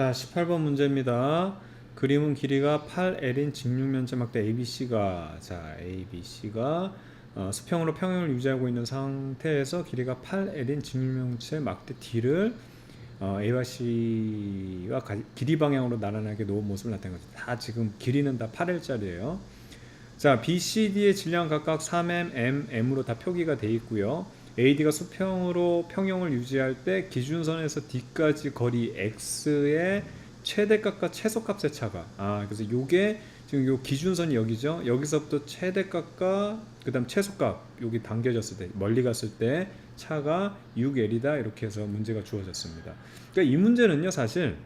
자, 18번 문제입니다. 그림은 길이가 8L인 직육면체 막대 ABC가 자, ABC가 어, 수평으로 평행을 유지하고 있는 상태에서 길이가 8L인 직육면체 막대 D를 어, A와 C가 가- 길이 방향으로 나란하게 놓은 모습을 나타낸 거죠. 다 지금 길이는 다 8L짜리예요. 자, B, C, D의 질량 각각 3m, m, m으로 다 표기가 돼 있고요. AD가 수평으로 평형을 유지할 때 기준선에서 D까지 거리 x의 최대값과 최소값의 차가 아 그래서 요게 지금 요 기준선이 여기죠. 여기서부터 최대값과 그 다음 최소값 여기 당겨졌을 때 멀리 갔을 때 차가 6L이다 이렇게 해서 문제가 주어졌습니다. 그러니까 이 문제는요 사실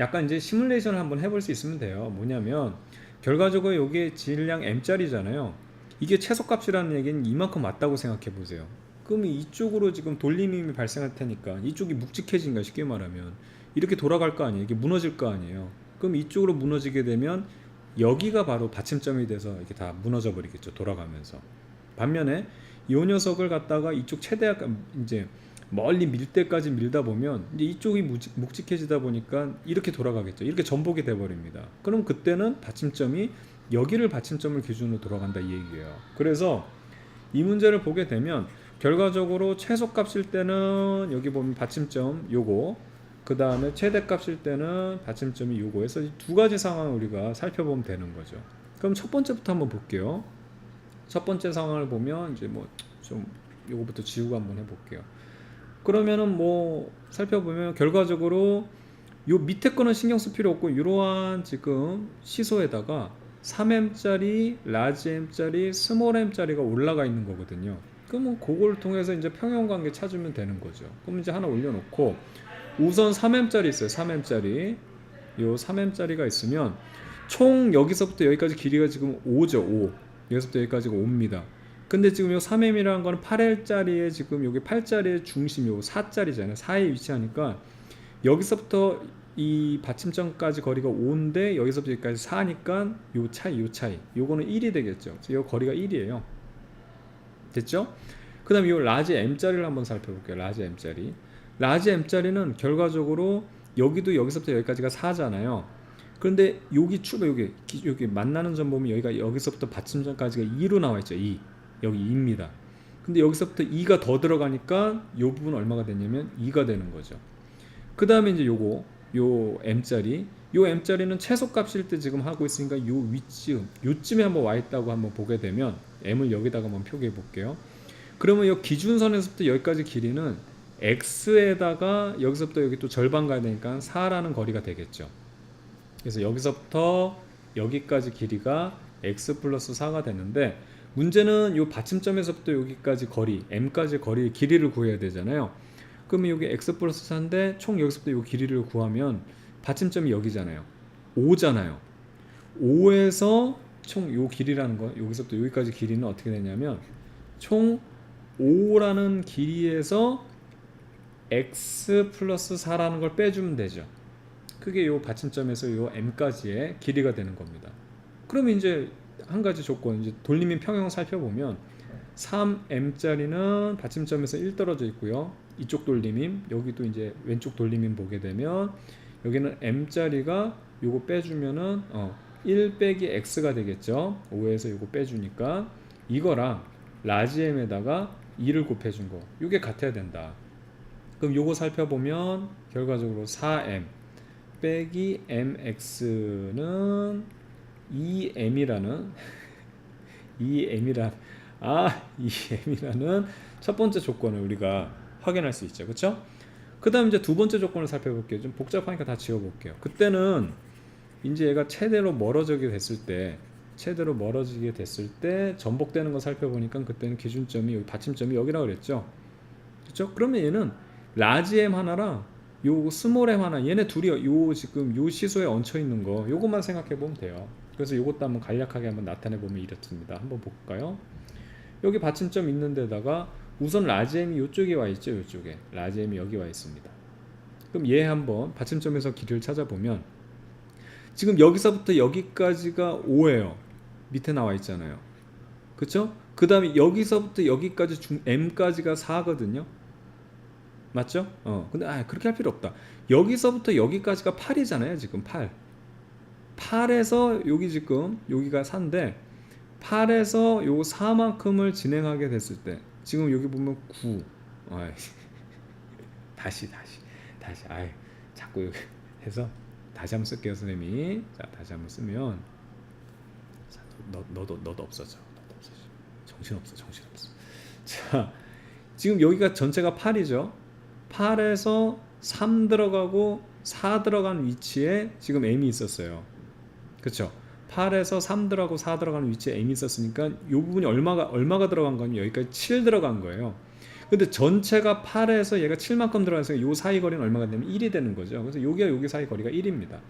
약간 이제 시뮬레이션을 한번 해볼 수 있으면 돼요. 뭐냐면 결과적으로 이게 질량 m짜리잖아요. 이게 최소값이라는 얘기는 이만큼 맞다고 생각해 보세요. 그럼 이쪽으로 지금 돌림이 발생할 테니까 이쪽이 묵직해진 거야 쉽게 말하면 이렇게 돌아갈 거 아니에요. 이게 무너질 거 아니에요. 그럼 이쪽으로 무너지게 되면 여기가 바로 받침점이 돼서 이렇게 다 무너져 버리겠죠. 돌아가면서 반면에 이 녀석을 갖다가 이쪽 최대 이제 멀리 밀 때까지 밀다 보면 이제 이쪽이 묵직- 묵직해지다 보니까 이렇게 돌아가겠죠. 이렇게 전복이 돼 버립니다. 그럼 그때는 받침점이 여기를 받침점을 기준으로 돌아간다 이 얘기예요. 그래서 이 문제를 보게 되면 결과적으로 최소값일 때는 여기 보면 받침점 요거 그 다음에 최대값일 때는 받침점이 요거 해서 이두 가지 상황을 우리가 살펴보면 되는 거죠. 그럼 첫 번째부터 한번 볼게요. 첫 번째 상황을 보면 이제 뭐 좀 요거부터 지우고 한번 해볼게요. 그러면은 뭐 살펴보면 결과적으로 요 밑에 거는 신경 쓸 필요 없고 이러한 지금 시소에다가 3m짜리, 라지 m짜리, 스몰 m짜리가 올라가 있는 거거든요. 그러면 그걸 통해서 이제 평형 관계 찾으면 되는 거죠. 그럼 이제 하나 올려놓고 우선 3m짜리 있어요. 3m짜리. 요 3m짜리가 있으면 총 여기서부터 여기까지 길이가 지금 5죠. 5. 여기서부터 여기까지가 5입니다. 근데 지금 요 3m이라는 거는 8L짜리에 지금 여기 8짜리의 중심 요 4짜리잖아요. 4에 위치하니까 여기서부터 이 받침점까지 거리가 5인데 여기서부터 여기까지 4니까 요 차이 요 차이 요거는 1이 되겠죠. 요 거리가 1이에요. 됐죠? 그 다음에 이 라지 M짜리를 한번 살펴볼게요. 라지 M짜리. 라지 M짜리는 결과적으로 여기도 여기서부터 여기까지가 4잖아요. 그런데 여기 추가 여기 기- 여기 만나는 점 보면 여기가 여기서부터 받침점까지가 2로 나와 있죠. 2. 여기 2입니다. 근데 여기서부터 2가 더 들어가니까 이 부분 얼마가 되냐면 2가 되는 거죠. 그 다음에 이제 요거 요 m짜리 요 m짜리는 최소값일 때 지금 하고 있으니까 요 위쯤 요쯤에 한번 와 있다고 한번 보게 되면 m을 여기다가 한번 표기해 볼게요. 그러면 요 기준선에서부터 여기까지 길이는 x에다가 여기서부터 여기 또 절반 가야 되니까 4라는 거리가 되겠죠. 그래서 여기서부터 여기까지 길이가 x 플러스 4가 되는데 문제는 요 받침점에서부터 여기까지 거리 m까지 거리 길이를 구해야 되잖아요. 그러면 여기 x 플러스 4인데 총 여기서부터 요 길이를 구하면 받침점이 여기잖아요. 5잖아요. 5에서 총 요 길이라는 거 여기서부터 여기까지 길이는 어떻게 되냐면 총 5라는 길이에서 x 플러스 4라는 걸 빼주면 되죠. 그게 요 받침점에서 요 m까지의 길이가 되는 겁니다. 그러면 이제 한 가지 조건 이제 돌림인 평형 살펴보면 3m짜리는 받침점에서 1 떨어져 있고요. 이쪽 돌림임 여기도 이제 왼쪽 돌림임 보게 되면 여기는 m짜리가 요거 빼주면은 어, 1 빼기 x가 되겠죠. 5에서 요거 빼주니까 이거랑 라지 m에다가 2를 곱해준 거 이게 같아야 된다. 그럼 요거 살펴보면 결과적으로 4m 빼기 mx는 2m이라는 2m이란 아 2m이라는 첫 번째 조건을 우리가 확인할 수 있죠. 그렇죠? 그다음 이제 두 번째 조건을 살펴볼게요. 좀 복잡하니까 다 지워볼게요. 그때는 이제 얘가 최대로 멀어지게 됐을 때 최대로 멀어지게 됐을 때 전복되는 거 살펴보니까 그때는 기준점이 여기 받침점이 여기라고 그랬죠. 그렇죠? 그러면 얘는 라지 M 하나랑 요 스몰 M 하나 얘네 둘이 요 지금 요 시소에 얹혀 있는 거 요것만 생각해 보면 돼요. 그래서 요것도 한번 간략하게 한번 나타내 보면 이렇습니다. 한번 볼까요? 여기 받침점 있는 데다가 우선 라지 M이 요쪽에 와 있죠. 요쪽에 라지 M이 여기 와 있습니다. 그럼 얘 한번 받침점에서 길이를 찾아보면 지금 여기서부터 여기까지가 5예요. 밑에 나와 있잖아요. 그쵸? 그 다음에 여기서부터 여기까지 중 M까지가 4거든요. 맞죠? 어. 근데 아, 그렇게 할 필요 없다. 여기서부터 여기까지가 8이잖아요. 지금 8. 8에서 여기 지금 여기가 4인데 8에서 요 4만큼을 진행하게 됐을 때 지금 여기 보면 9. 아이. 다시 다시 다시. 아이 자꾸 여기 해서 다시 한번 쓸게요 선생님이. 자 다시 한번 쓰면. 자, 너, 너도 너도 없어져. 너도 없어져. 정신 없어 정신 없어. 자 지금 여기가 전체가 8이죠? 8에서 3 들어가고 4 들어간 위치에 지금 m이 있었어요. 그렇죠 8에서 3 들어가고 4 들어가는 위치에 m이 있었으니까 이 부분이 얼마가 얼마가 들어간 거면 여기까지 7 들어간 거예요 근데 전체가 8에서 얘가 7만큼 들어가서 요 사이 거리는 얼마가 되면 1이 되는 거죠. 그래서 여기와 여기 사이 거리가 1입니다.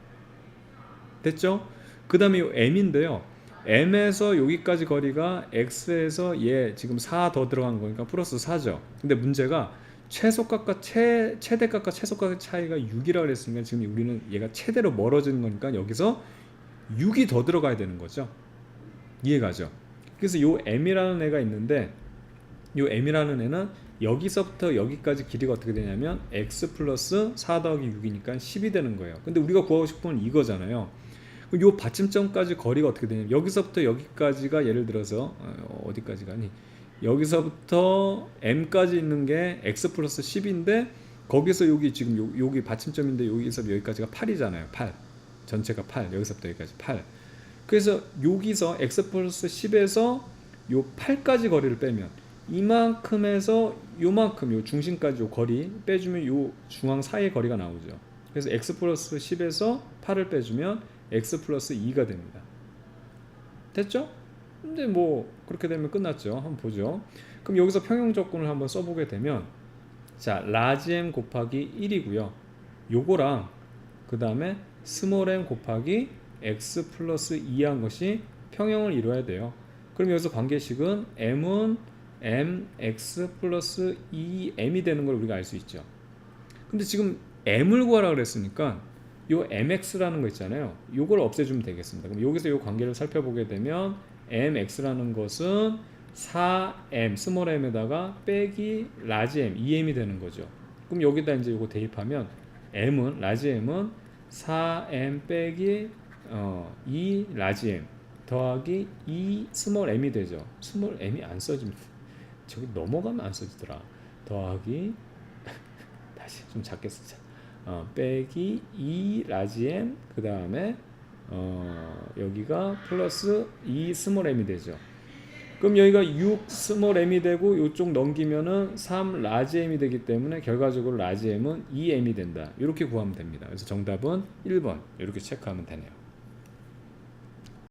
됐죠? 그 다음에 요 m인데요. m에서 여기까지 거리가 x에서 얘 지금 4 더 들어간 거니까 플러스 4죠. 근데 문제가 최소값과 최, 최대값과 최소값의 차이가 6이라고 그랬으니까 지금 우리는 얘가 최대로 멀어지는 거니까 여기서 6이 더 들어가야 되는 거죠. 이해가죠? 그래서 요 m이라는 애가 있는데 요 m이라는 애는 여기서부터 여기까지 길이가 어떻게 되냐면 x 플러스 4 더하기 6이니까 10이 되는 거예요. 근데 우리가 구하고 싶은 건 이거잖아요. 요 받침점까지 거리가 어떻게 되냐면 여기서부터 여기까지가 예를 들어서 어, 어디까지 가니? 여기서부터 m까지 있는 게 x 플러스 10인데 거기서 여기 지금 요, 여기 받침점인데 여기서 여기까지가 8이잖아요. 8. 전체가 8. 여기서부터 여기까지 8. 그래서 여기서 x 플러스 10에서 요 8까지 거리를 빼면 이만큼에서 요만큼 요 중심까지 요 거리 빼주면 요 중앙 사이의 거리가 나오죠. 그래서 x 플러스 10에서 8을 빼주면 x 플러스 2가 됩니다. 됐죠? 근데 뭐 그렇게 되면 끝났죠. 한번 보죠. 그럼 여기서 평형 조건을 한번 써보게 되면 자 라지 m 곱하기 1이고요. 요거랑 그 다음에 스몰 m 곱하기 x 플러스 2한 것이 평형을 이루어야 돼요. 그럼 여기서 관계식은 m은 mx 플러스 2m이 되는 걸 우리가 알 수 있죠. 근데 지금 m을 구하라 그랬으니까 요 mx라는 거 있잖아요. 요걸 없애주면 되겠습니다. 그럼 여기서 요 관계를 살펴보게 되면 mx라는 것은 4m 스몰 m에다가 빼기 라지 m 2m이 되는 거죠. 그럼 여기다 이제 요거 대입하면 m은 라지 m은 4m 빼기 어, 2 라지 m 더하기 2 스몰 m이 되죠. 스몰 m이 안 써집니다. 저기 넘어가면 안 써지더라. 더하기 다시 좀 작게 쓰자. 어, 빼기 2 라지 m 그 다음에 어, 여기가 플러스 2 스몰 m이 되죠. 그럼 여기가 6 스몰 m이 되고 이쪽 넘기면은 3 라지 m이 되기 때문에 결과적으로 라지 m은 2m이 된다. 이렇게 구하면 됩니다. 그래서 정답은 1번 이렇게 체크하면 되네요.